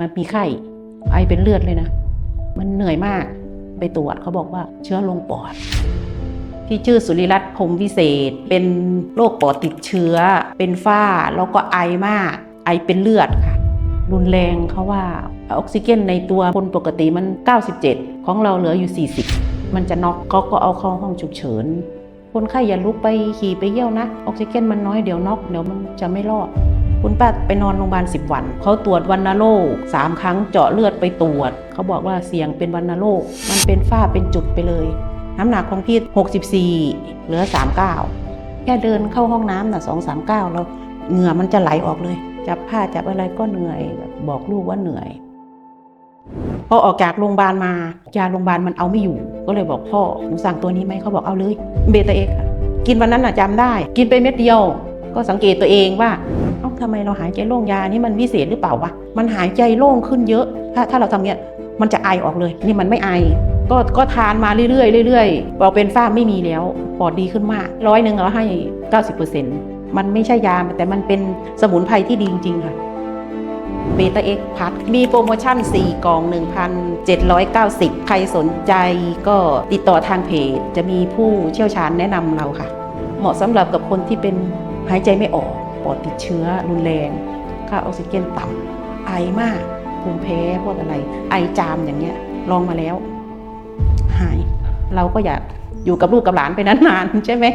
มันมีไข้ไอเป็นเลือดเลยนะ มันเหนื่อยมากไปตรวจเขาบอกว่าเชื้อลงปอดพี่ชื่อสุริรัตน์พรมวิเศษ เป็นโรคปอดติดเชื้อ เป็นฝ้าแล้วก็ไอมาก ไอเป็นเลือดค่ะ รุนแรงเขาว่าออกซิเจนในตัวคนปกติมัน 97 ของเราเหลืออยู่ 40 มันจะน็อกเขาก็เอาเข้าห้องฉุกเฉินคนไข้อย่าลุกไปขี่ไปเยี่ยวนะ ออกซิเจนมันน้อยเดี๋ยวน็อกเดี๋ยวมันจะไม่รอด คุณป้าไปนอนโรงพยาบาล10 วัน เขาตรวจวัณโรคสามครั้งเจาะเลือดไปตรวจ เขาบอกว่าเสี่ยงเป็นวัณโรค มันเป็นฝ้าเป็นจุดไปเลย น้ำหนักของพี่ 64 เหลือ 39 แค่เดินเข้าห้องน้ำน่ะ2 3 9แล้วเราเหงื่อมันจะไหลออกเลย จับผ้าจับอะไรก็เหนื่อย บอกลูกว่าเหนื่อยพอออกจากโรงพยาบาลมายาโรงพยาบาลมันเอาไม่อยู่ ก็เลยบอกพ่อหนูสั่งตัวนี้ไหมเขาบอกเอาเลยเบตาเอ็กซ์กินวันนั้นน่ะจำได้ กินไปเม็ดเดียว ก็สังเกตตัวเองว่า เอ้าทำไมเราหายใจโล่งยานี่มันวิเศษหรือเปล่าวะมันหายใจโล่งขึ้นเยอะ ถ้าถ้าเราทำเงี้ยมันจะไอออกเลย นี่มันไม่ไอ ก็ก็ทานมาเรื่อยๆเรื่อยๆบอกเป็นฝ้าไม่มีแล้วปอดดีขึ้นมากร้อยหนึ่งเราให้ 90%มันไม่ใช่ยาแต่มันเป็นสมุนไพรที่ดีจริงๆค่ะเบต้าเอ็กพัดมีโปรโมชั่น 4 กล่อง 1,790 ใครสนใจก็ติดต่อทางเพจ จะมีผู้เชี่ยวชาญแนะนำเราค่ะ เหมาะสำหรับกับคนที่เป็นหายใจไม่ออก ปอดติดเชื้อรุนแรงค่าออกซิเจนต่ำไอมากภูมิแพ้พวกอะไร ไอจามอย่างเงี้ยลองมาแล้ว หาย เราก็อยากอยู่กับลูกกับหลานไปนานๆใช่ไหม